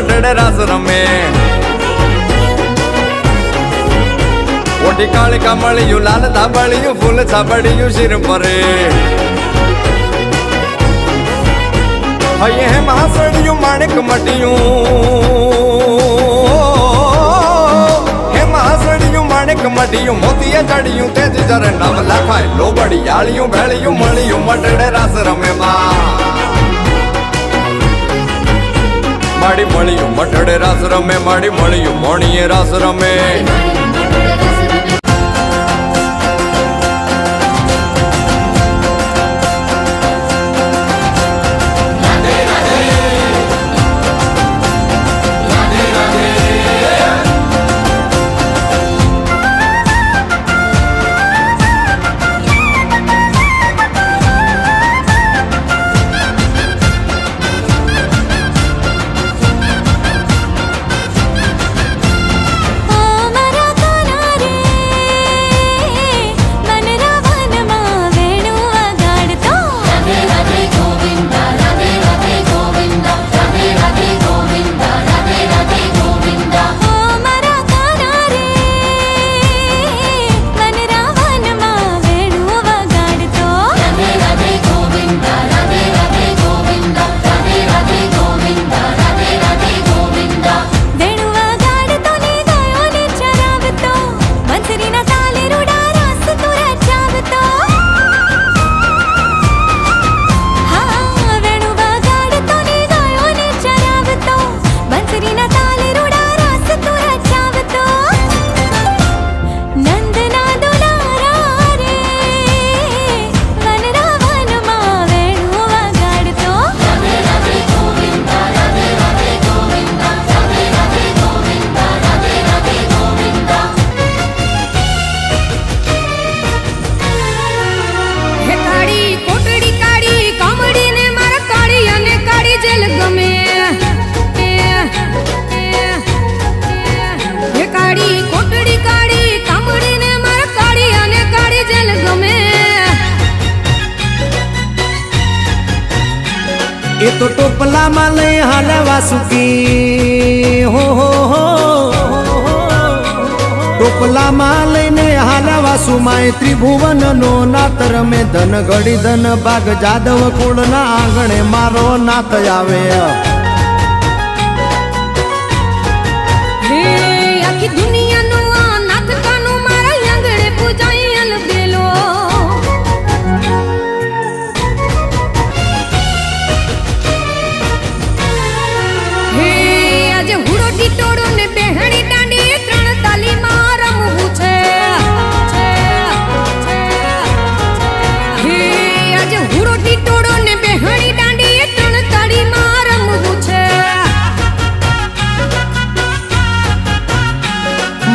મટડે રાસ રમે. ઓટી કાળી કમળિયું, લાલ ધાબળિયું, ફૂલ છાબડિયું શિર પરે હૈયે હે મહાસડિયું માણેક મટિયું હે મહાસડિયું માણેક મટિયું મોતીએ ચડિયું, તેજ જરે નવ લાખાય લોબડી આળિયું ભેળિયું, મળિયું મટડે રાસ રમે માં. માડી મળ્યું. મઢડે રાસ રમે માડી મળ્યું. મોણીએ રાસ રમે. તો ટોપલામાં લઈ હાલવા સુકી હો હો હો, ટોપલામાં લઈને હાલવા સુમાય ત્રિભુવન નો નાત રમે ધન ઘડી ધન ભાગ જાદવ કુળના આંગણે મારો નાત આવે.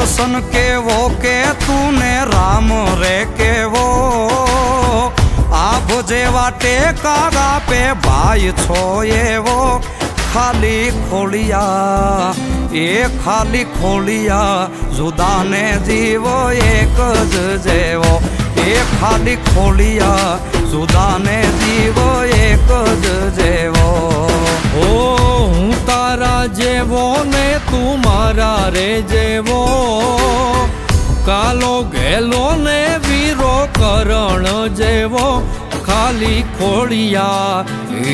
દર્શન કેવો કે તુંને રામ રે કેવો? આભ જે વાટે કાગા પે ભાઈ છો એવો? ખાલી ખોળિયા, એ ખાલી ખોળિયા જુદાને જીવો એક જ જેવો. એ ખાલી ખોળિયા, જુદાને જીવો મારા જેવો કાલો ગેલો ને વીરો કરણ જેવો, ખાલી ખોળિયા,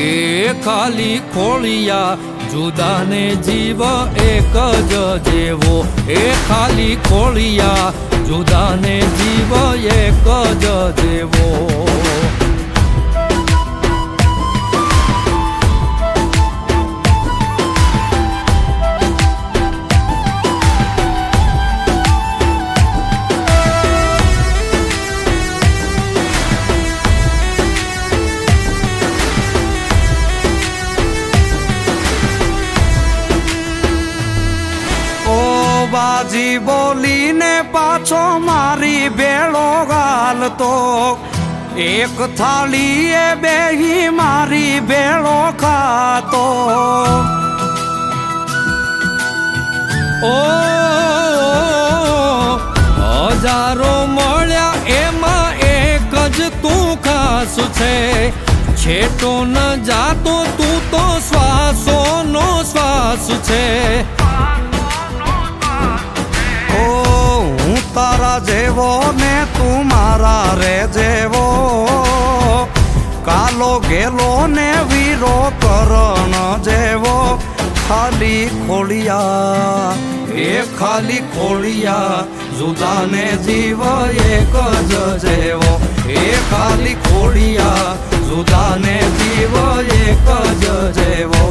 એ ખાલી ખોળિયા, જુદાને જીવ એક જ જેવો, એ ખાલી ખોળિયા, જુદાને જીવ એક જ જેવો. બોલી બોલીને પાછો મારી બેળો ગાલતો. એક થાળીએ બેહી મારી બેળો ખાતો. ઓ, હજારો મળ્યા એમાં એક જ તું ખાસ છે. છેટો ન જાતો તું તો શ્વાસો નો શ્વાસ છે. તારા જેવો ને તું મારા રે જેવો. કાલો ગેલો ને વીરો કરણ જેવો. ખાલી ખોળિયા, એ ખાલી ખોલિયા જુદાને જીવ એક જ જેવો. એ ખાલી ખોલિયા જુદાને જીવ એક જ જેવો.